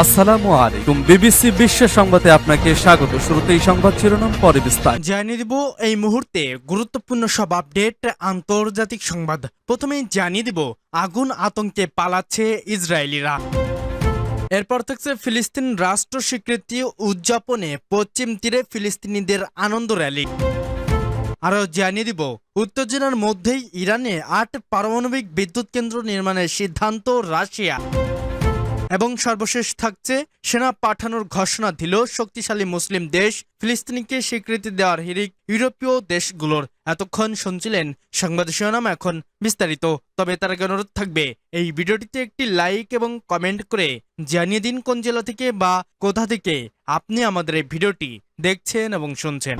আসসালামু আলাইকুম। বিবিসি বিশ্ব সংবাদে আপনাকে স্বাগত। শুরুতেই সংবাদ শিরোনাম, পরে বিস্তার জানিয়ে দিব এই মুহূর্তে গুরুত্বপূর্ণ সব আপডেট, আন্তর্জাতিক সংবাদ। প্রথমেই জানিয়ে দিব, আগুন আতঙ্কে পালাচ্ছে ইসরায়েলিরা। এরপর থাকছে ফিলিস্তিন রাষ্ট্র স্বীকৃতি উদযাপনে পশ্চিম তীরে ফিলিস্তিনিদের আনন্দ র্যালি। আরও জানিয়ে দিব উত্তেজনার মধ্যেই ইরানে আট পারমাণবিক বিদ্যুৎ কেন্দ্র নির্মাণের সিদ্ধান্ত রাশিয়া। এবং সর্বশেষ থাকছে, সেনা পাঠানোর ঘোষণা দিল শক্তিশালী মুসলিম দেশ ফিলিস্তিনিকে স্বীকৃতি দেওয়ার হিরিক ইউরোপীয় দেশগুলোর। এতক্ষণ শুনছিলেন সংবাদ শিরোনাম এখন বিস্তারিত। তবে তার আগে অনুরোধ থাকবে, এই ভিডিওটিতে একটি লাইক এবং কমেন্ট করে জানিয়ে দিন কোন জেলা থেকে বা কোথা থেকে আপনি আমাদের এই ভিডিওটি দেখছেন এবং শুনছেন।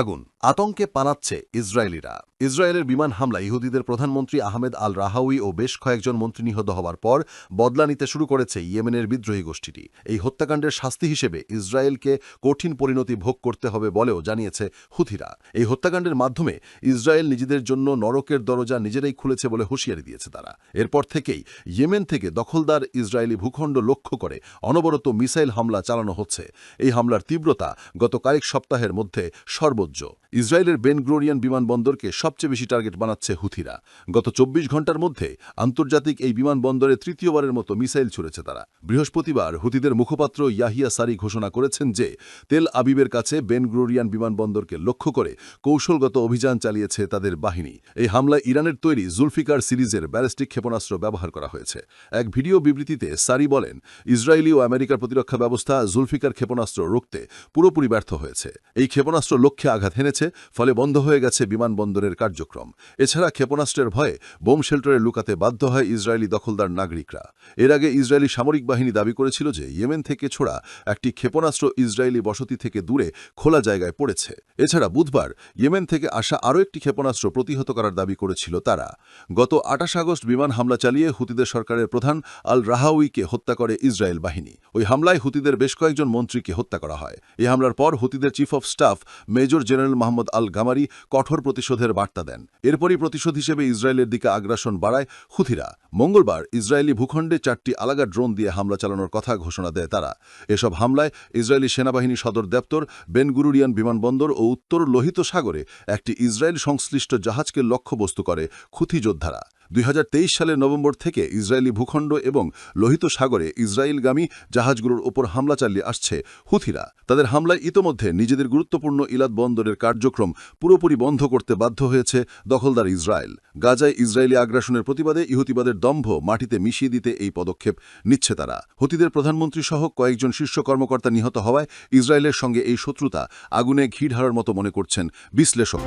আগুন, আতঙ্কে পালাচ্ছে ইসরায়েলিরা। ইসরায়েলের বিমান হামলা ইহুদিদের প্রধানমন্ত্রী আহমেদ আল রাহাউই ও বেশ কয়েকজন মন্ত্রী নিহত হওয়ার পর বদলা নিতে শুরু করেছে ইয়েমেনের বিদ্রোহী গোষ্ঠীটি। এই হত্যাকাণ্ডের শাস্তি হিসেবে ইসরায়েলকে কঠিন পরিণতি ভোগ করতে হবে বলেও জানিয়েছে হুথিরা। এই হত্যাকাণ্ডের মাধ্যমে ইসরায়েল নিজেদের জন্য নরকের দরজা নিজেরাই খুলেছে বলে হুঁশিয়ারি দিয়েছে তারা। এরপর থেকেই ইয়েমেন থেকে দখলদার ইসরায়েলি ভূখণ্ড লক্ষ্য করে অনবরত মিসাইল হামলা চালানো হচ্ছে। এই হামলার তীব্রতা গত কয়েক সপ্তাহের মধ্যে সর্বোচ্চ। ইসরায়েলের বেনগ্লোরিয়ান বিমানবন্দরকে সবচেয়ে বেশি টার্গেট বানাচ্ছে হুথিরা। গত চব্বিশ ঘণ্টার মধ্যে আন্তর্জাতিক এই বিমানবন্দরে তৃতীয়বারের মতো মিসাইল ছুড়েছে তারা। বৃহস্পতিবার হুতিদের মুখপাত্র ইয়াহিয়া সারি ঘোষণা করেছেন যে, তেল আবিবের কাছে বেনগ্লোরিয়ান বিমানবন্দরকে লক্ষ্য করে কৌশলগত অভিযান চালিয়েছে তাদের বাহিনী। এই হামলায় ইরানের তৈরি জুলফিকার সিরিজের ব্যালিস্টিক ক্ষেপণাস্ত্র ব্যবহার করা হয়েছে। এক ভিডিও বিবৃতিতে সারি বলেন, ইসরায়েলি ও আমেরিকার প্রতিরক্ষা ব্যবস্থা জুলফিকার ক্ষেপণাস্ত্র রুখতে পুরোপুরি ব্যর্থ হয়েছে। এই ক্ষেপণাস্ত্র লক্ষ্যে আঘাত হেনেছে, ফলে বন্ধ হয়ে গেছে বিমানবন্দরের কার্যক্রম। এছাড়া ক্ষেপণাস্ত্রের ভয়ে বোম শেল্টারে লুকাতে বাধ্য হয় ইসরায়েলি দখলদার নাগরিকরা। এর আগে ইসরায়েলি সামরিক বাহিনী দাবি করেছিল যে ইয়েমেন থেকে ছোড়া একটি ক্ষেপণাস্ত্র ইসরায়েলি বসতি থেকে দূরে খোলা জায়গায় পড়েছে। এছাড়া বুধবার ইয়েমেন থেকে আসা আরও একটি ক্ষেপণাস্ত্র প্রতিহত করার দাবি করেছিল তারা। গত আটাশ আগস্ট বিমান হামলা চালিয়ে হুতিদের সরকারের প্রধান আল রাহাউইকে হত্যা করে ইসরায়েল বাহিনী। ওই হামলায় হুতিদের বেশ কয়েকজন মন্ত্রীকে হত্যা করা হয়। এই হামলার পর হুতিদের chief of staff major general Mohammed al Ghamari কঠোর প্রতিশোধের বার্তা দেন। এরপরই প্রতিশোধ হিসেবে ইসরায়েলের দিকে আগ্রাসন বাড়ায় হুথিরা। মঙ্গলবার ইসরায়েলি ভূখণ্ডে চারটি আলাগা ড্রোন দিয়ে হামলা চালানোর কথা ঘোষণা দেয় তারা। এসব হামলায় ইসরায়েলি সেনাবাহিনী সদর দপ্তর, বেনগুরুরিয়ান বিমানবন্দর ও উত্তর লোহিত সাগরে একটি ইসরায়েল সংশ্লিষ্ট জাহাজকে লক্ষ্যবস্তু করে খুথি যোদ্ধারা। দুই হাজার তেইশ সালের নভেম্বর থেকে ইসরায়েলি ভূখণ্ড এবং লোহিত সাগরে ইসরায়েলগামী জাহাজগুলোর ওপর হামলা চালিয়ে আসছে হুথিরা। তাদের হামলায় ইতোমধ্যে নিজেদের গুরুত্বপূর্ণ ইলাদ বন্দরের কার্যক্রম পুরোপুরি বন্ধ করতে বাধ্য হয়েছে দখলদার ইসরায়েল। গাজায় ইসরায়েলি আগ্রাসনের প্রতিবাদে ইহুতিবাদের দম্ভ মাটিতে মিশিয়ে দিতে এই পদক্ষেপ নিচ্ছে তারা। হুতিদের প্রধানমন্ত্রী সহ কয়েকজন শীর্ষ কর্মকর্তা নিহত হওয়ায় ইসরায়েলের সঙ্গে এই শত্রুতা আগুনে ঘি ঢালার মতো মনে করছেন বিশ্লেষক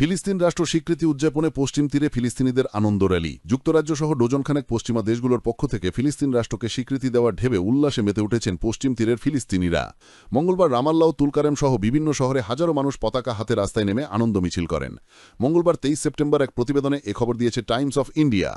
ফিলিস্তিন রাষ্ট্র স্বীকৃতি উদযাপনে পশ্চিম তীরে ফিলিস্তিনিদের আনন্দ র্যালি। যুক্তরাজ্য সহ ডজনখানেক পশ্চিমা দেশগুলোর পক্ষ থেকে ফিলিস্তিন রাষ্ট্রকে স্বীকৃতি দেওয়ার ঢেবে উল্লাসে মেতে উঠেছেন পশ্চিম তীরের ফিলিস্তিনিরা। মঙ্গলবার রামাল্লাহ তুলকারেম সহ বিভিন্ন শহরে হাজারো মানুষ পতাকা হাতে রাস্তায় নেমে আনন্দ মিছিল করেন। মঙ্গলবার তেইশ সেপ্টেম্বর এক প্রতিবেদনে এ খবর দিয়েছে টাইমস অফ ইন্ডিয়া।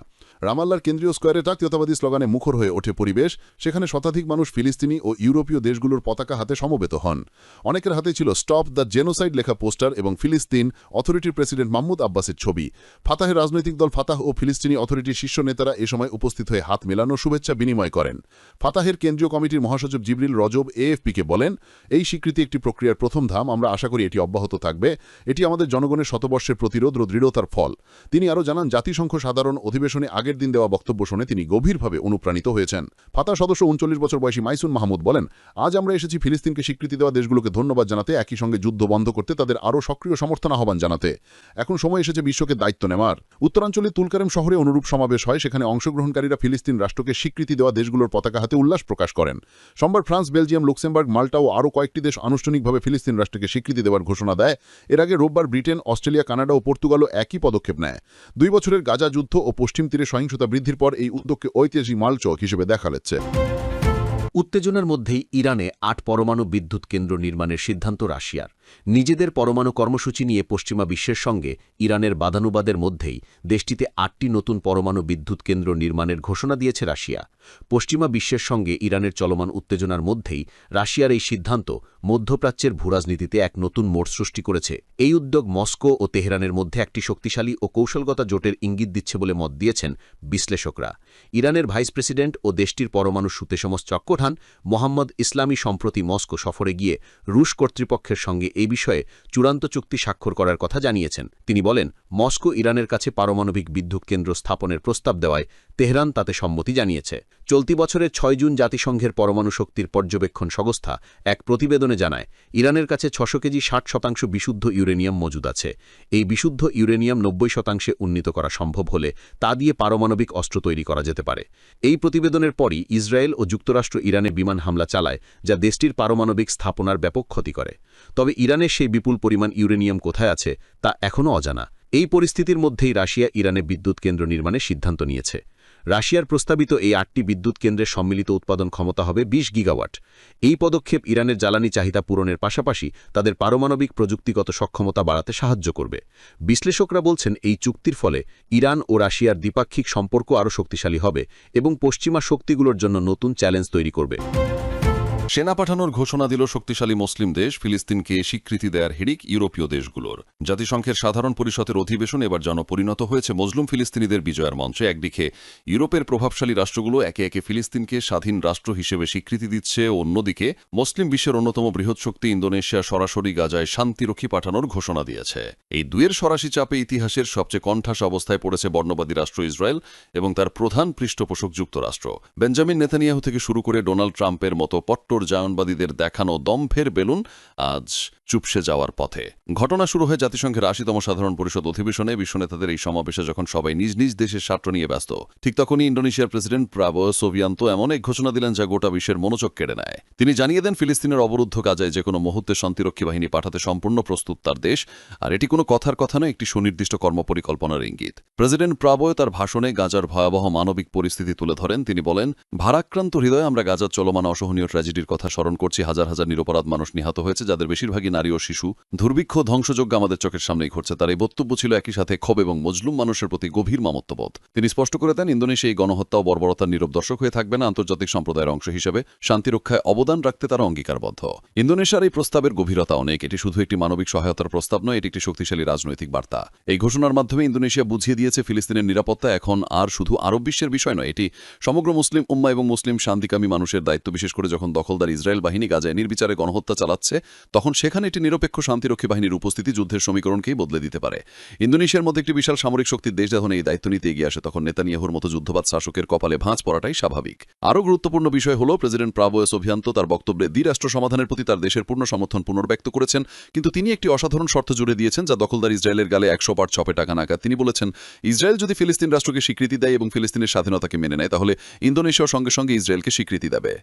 রামাল্লার কেন্দ্রীয় স্কোয়ারে জাতীয়তাবাদী স্লোগানে মুখর হয়ে ওঠে পরিবেশ, সেখানে শতাধিক মানুষ ফিলিস্তিনি ও ইউরোপীয় দেশগুলোর পতাকা হাতে সমবেত হন। অনেকের হাতে ছিল স্টপ দ্য জেনোসাইড লেখা পোস্টার এবং ফিলিস্তিন অথরিটির প্রেসিডেন্ট মাহমুদ আব্বাসের ছবি। ফাতাহের রাজনৈতিক দল ফাতাহ ও ফিলিস্তিনি অথরিটির শীর্ষ নেতারা এ সময় উপস্থিত হয়ে হাত মেলানো শুভেচ্ছা বিনিময় করেন। ফাতাহের কেন্দ্রীয় কমিটির মহাসচিব জিবরিল রজব এএফপিকে বলেন, এই স্বীকৃতি একটি প্রক্রিয়ার প্রথম ধাম আমরা আশা করি এটি অব্যাহত থাকবে। এটি আমাদের জনগণের শতবর্ষের প্রতিরোধ ও দৃঢ়তার ফল। তিনি আরও জানান, জাতিসংঘ সাধারণ অধিবেশনে আগের দিন দেওয়া বক্তব্য শুনে তিনি গভীরভাবে অনুপ্রাণিত হয়েছেন। ফাতা সদস্য উনচল্লিশ বছর বয়সী মাইসুন মাহমুদ বলেন, আজ আমরা এসেছি ফিলিস্তিনকে স্বীকৃতি দেওয়া দেশগুলোকে ধন্যবাদ জানাতে, একই সঙ্গে যুদ্ধ বন্ধ করতে তাদের আরও সক্রিয় সমর্থন আহ্বান জানাতে। এখন সময় এসেছে বিশ্বকে দায়িত্ব নেওয়ার। উত্তরাঞ্চলে তুলকারেম শহরে অনুরূপ সমাবেশ হয়, সেখানে অংশগ্রহণকারীরা ফিলিস্তিন রাষ্ট্রকে স্বীকৃতি দেওয়া দেশগুলোর পতাকা হাতে উল্লাস প্রকাশ করেন। সোমবার ফ্রান্স, বেলজিয়াম, লুক্সেমবার্গ, মাল্টা ও আরও কয়েকটি দেশ আনুষ্ঠানিকভাবে ফিলিস্তিন রাষ্ট্রকে স্বীকৃতি দেওয়ার ঘোষণা দেয়। এর আগে রোববার ব্রিটেন, অস্ট্রেলিয়া, কানাডা ও পর্তুগালও একই পদক্ষেপ নেয়। দুই বছরের গাজা যুদ্ধ ও পশ্চিম তীরে সহিংসতা বৃদ্ধির পর এই উদ্যোগকে ঐতিহাসিক মালচক হিসেবে দেখা যাচ্ছে উত্তেজনার মধ্যেই ইরানে আট পরমাণু বিদ্যুৎ কেন্দ্র নির্মাণের সিদ্ধান্ত রাশিয়ার। নিজেদের পরমাণু কর্মসূচি নিয়ে পশ্চিমা বিশ্বের সঙ্গে ইরানের বাদানুবাদের মধ্যেই দেশটিতে আটটি নতুন পরমাণু বিদ্যুৎ কেন্দ্র নির্মাণের ঘোষণা দিয়েছে রাশিয়া। পশ্চিমা বিশ্বের সঙ্গে ইরানের চলমান উত্তেজনার মধ্যেই রাশিয়ার এই সিদ্ধান্ত মধ্যপ্রাচ্যের ভূরাজনীতিতে এক নতুন মোড় সৃষ্টি করেছে। এই উদ্যোগ মস্কো ও তেহরানের মধ্যে একটি শক্তিশালী ও কৌশলগত জোটের ইঙ্গিত দিচ্ছে বলে মত দিয়েছেন বিশ্লেষকরা। ইরানের ভাইস প্রেসিডেন্ট ও দেশটির পরমাণু সুতেসমস চক্রঠান মোহাম্মদ ইসলামী সম্প্রতি মস্কো সফরে গিয়ে রুশ কর্তৃপক্ষের সঙ্গে এই বিষয়ে চূড়ান্ত চুক্তি স্বাক্ষর করার কথা জানিয়েছেন। তিনি বলেন, মস্কো ইরানের কাছে পারমাণবিক বিদ্যুৎ কেন্দ্র স্থাপনের প্রস্তাব দেওয়ায় তেহরান তাতে সম্মতি জানিয়েছে। চলতি বছরের ছয় জুন জাতিসংঘের পরমাণু শক্তির পর্যবেক্ষণ সংস্থা এক প্রতিবেদনে জানায়, ইরানের কাছে ছশো কেজি ষাট শতাংশ বিশুদ্ধ ইউরেনিয়াম মজুদ আছে। এই বিশুদ্ধ ইউরেনিয়াম নব্বই শতাংশে উন্নীত করা সম্ভব হলে তা দিয়ে পারমাণবিক অস্ত্র তৈরি করা যেতে পারে। এই প্রতিবেদনের পরই ইসরায়েল ও যুক্তরাষ্ট্র ইরানে বিমান হামলা চালায়, যা দেশটির পারমাণবিক স্থাপনার ব্যাপক ক্ষতি করে। তবে ইরানের সেই বিপুল পরিমাণ ইউরেনিয়াম কোথায় আছে, তা এখনও অজানা। এই পরিস্থিতির মধ্যেই রাশিয়া ইরানে বিদ্যুৎ কেন্দ্র নির্মাণের সিদ্ধান্ত নিয়েছে। রাশিয়ার প্রস্তাবিত এই আটটি বিদ্যুৎ কেন্দ্রের সম্মিলিত উৎপাদন ক্ষমতা হবে ২০ গিগাওয়াট। এই পদক্ষেপ ইরানের জ্বালানি চাহিদা পূরণের পাশাপাশি তাদের পারমাণবিক প্রযুক্তিগত সক্ষমতা বাড়াতে সাহায্য করবে। বিশ্লেষকরা বলছেন এই চুক্তির ফলে ইরান ও রাশিয়ার দ্বিপাক্ষিক সম্পর্ক আরও শক্তিশালী হবে এবং পশ্চিমা শক্তিগুলোর জন্য নতুন চ্যালেঞ্জ তৈরি করবে। সেনা পাঠানোর ঘোষণা দিল শক্তিশালী মুসলিম দেশ, ফিলিস্তিনকে স্বীকৃতি দেয়ার হিড়িক ইউরোপীয় দেশগুলোর। জাতিসংঘের সাধারণ পরিষদের অধিবেশন এবার যেন পরিণত হয়েছে। মজলুম ফিলিস্তিনিদের বিজয়ের মঞ্চে একদিকে ইউরোপের প্রভাবশালী রাষ্ট্রগুলো একে একে ফিলিস্তিনকে স্বাধীন রাষ্ট্র হিসেবে স্বীকৃতি দিচ্ছে, অন্যদিকে মুসলিম বিশ্বের অন্যতম বৃহৎ শক্তি ইন্দোনেশিয়া সরাসরি গাজায় শান্তিরক্ষী পাঠানোর ঘোষণা দিয়েছে। এই দুয়ের সরাসি চাপে ইতিহাসের সবচেয়ে কণ্ঠাস অবস্থায় পড়েছে বর্ণবাদী রাষ্ট্র ইসরায়েল এবং তার প্রধান পৃষ্ঠপোষক যুক্তরাষ্ট্র। বেঞ্জামিন নেতানিয়াহু থেকে শুরু করে ডোনাল্ড ট্রাম্পের মতো পট্টর জায়নবাদীদের দেখানো দম্ভের বেলুন আজ চুপসে যাওয়ার পথে। ঘটনা শুরু হয় জাতিসংঘের আশিতম সাধারণ পরিষদ অধিবেশনে বিশ্ব নেতাদের এই সমাবেশে যখন সবাই নিজ নিজ দেশের স্বার্থ নিয়ে ব্যস্ত, ঠিক তখনই ইন্দোনেশিয়ার প্রেসিডেন্ট প্রাবো সোভিয়ান্ত এমন এক ঘোষণা দিলেন যা গোটা বিশ্বের মনোযোগ কেড়ে নেয়। তিনি জানিয়ে দেন, ফিলিস্তিনের অবরুদ্ধ গাজায় যে কোনো মুহূর্তে শান্তিরক্ষী বাহিনী পাঠাতে সম্পূর্ণ প্রস্তুত তার দেশ, আর এটি কোনো কথার কথা নয়, একটি সুনির্দিষ্ট কর্মপরিকল্পনার ইঙ্গিত। প্রেসিডেন্ট প্রাবয় তার ভাষণে গাজার ভয়াবহ মানবিক পরিস্থিতি তুলে ধরেন। তিনি বলেন, ভারাক্রান্ত হৃদয়ে আমরা গাজার চলমান অসহনীয় ট্র্যাজেডির কথা স্মরণ করছি। হাজার হাজার নিরপরাধ মানুষ নিহত হয়েছে, যাদের বেশিরভাগই নারী ও শিশু, দুর্ভিক্ষ, ধ্বংসযজ্ঞ আমাদের চোখের সামনেই ঘটছে। তার এই বক্তব্য ছিল একই সাথে ক্ষোভ এবং মজলুম মানুষের প্রতি গভীর মামত্ববোধ। তিনি স্পষ্ট করে দেন, ইন্দোনেশিয়া এই গণহত্যা ও বর্বরতার নীরব দর্শক হয়ে থাকবে না, আন্তর্জাতিক সম্প্রদায়ের অংশ হিসেবে শান্তিরক্ষায় অবদান রাখতে তারা অঙ্গীকারবদ্ধ। ইন্দোনেশিয়ার এই প্রস্তাবের গভীরতা অনেক, এটি শুধু একটি মানবিক সহায়তার প্রস্তাব নয়, এটি একটি শক্তিশালী রাজনৈতিক বার্তা। এই ঘোষণার মাধ্যমে ইন্দোনেশিয়া বুঝিয়ে দিয়েছে, ফিলিস্তিনের নিরাপত্তা এখন আর শুধু আরব বিশ্বের বিষয় নয়, এটি সমগ্র মুসলিম উম্মা এবং মুসলিম শান্তিকামী মানুষের দায়িত্ব। বিশেষ করে যখন দখলদার ইসরায়েল বাহিনী গাজায় নির্বিচারে গণহত্যা চালাচ্ছে, তখন সেখানে একটি নিরপেক্ষ শান্তিরক্ষী বাহিনীর উপস্থিতি যুদ্ধের সমীকরণকেই বদলে দিতে পারে। ইন্দোনেশিয়ার মধ্যে একটি বিশাল সামরিক শক্তির দেশ যখন এই দায়িত্ব নিতে এগিয়ে আসে, তখন নেতানিয়াহুর মতো যুদ্ধবাদ শাসকের কপালে ভাঁজ পড়াটাই স্বাভাবিক। আরও গুরুত্বপূর্ণ বিষয় হল, প্রেসিডেন্ট প্রাবোয় সোভিয়ান্ত তার বক্তব্যে দ্বিরাষ্ট্র সমাধানের প্রতি তার দেশের পূর্ণ সমর্থন পুনর্ব্যক্ত করেছেন। কিন্তু তিনি একটি অসাধারণ শর্ত জুড়ে দিয়েছেন, যা দখলদার ইসরায়েলের গালে একশো পার ছপে টাকা নাকা তিনি বলেছেন, ইসরায়েল যদি ফিলিস্তিন রাষ্ট্রকে স্বীকৃতি দেয় এবং ফিলিস্তিনের স্বাধীনতাকে মেনে নেয়, তাহলে ইন্দোনেশিয়ার সঙ্গে সঙ্গে ইসরায়েলকে স্বীকৃতি দেবে।